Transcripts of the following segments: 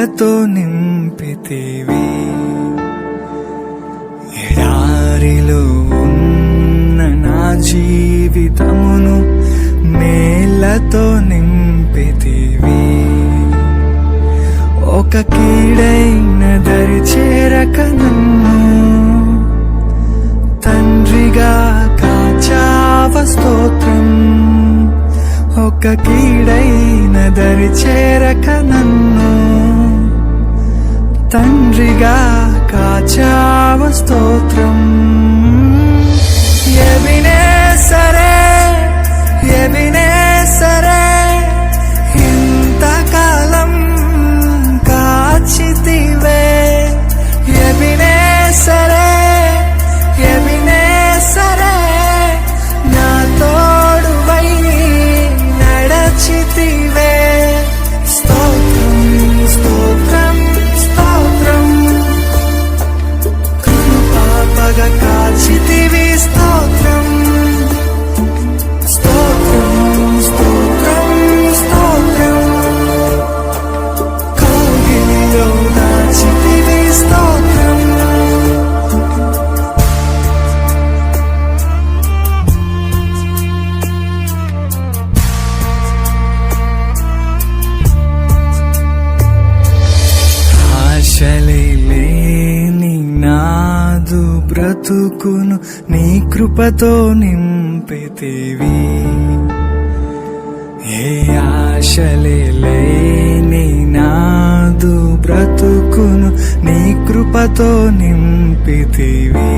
మేలతో నింపితివి. ఎడారిలో ఉన్న నా జీవితమును మేలతో నింపితివి. ఒక కీడైన దరి చేరక నన్ను తండ్రిగా కాచావ స్తోత్రం. ఒక కీడైన దరి చేరక నన్ను తండ్రిగా కాచావ స్తోత్రం. ఎవినే సరే నాదు బ్రతుకును నీ కృపతో నింపితివి. ఏ ఆశలే లేని నాదు బ్రతుకును నీ కృపతో నింపితివి.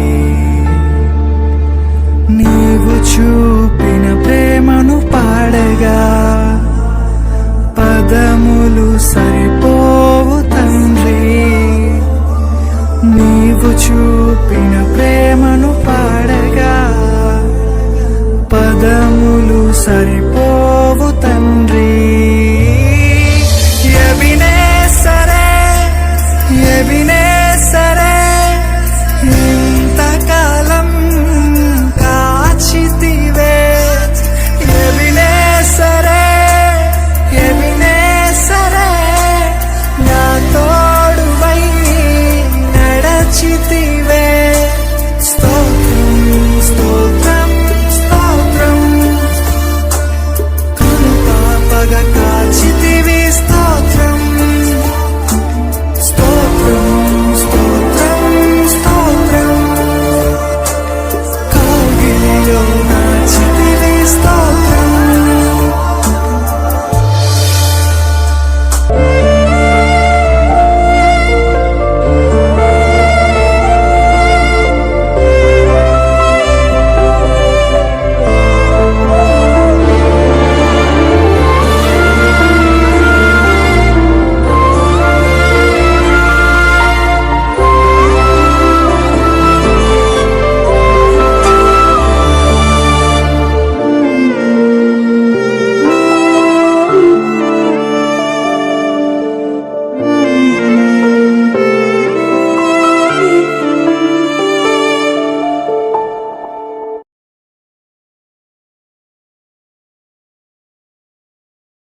నీవు చూపు been a bit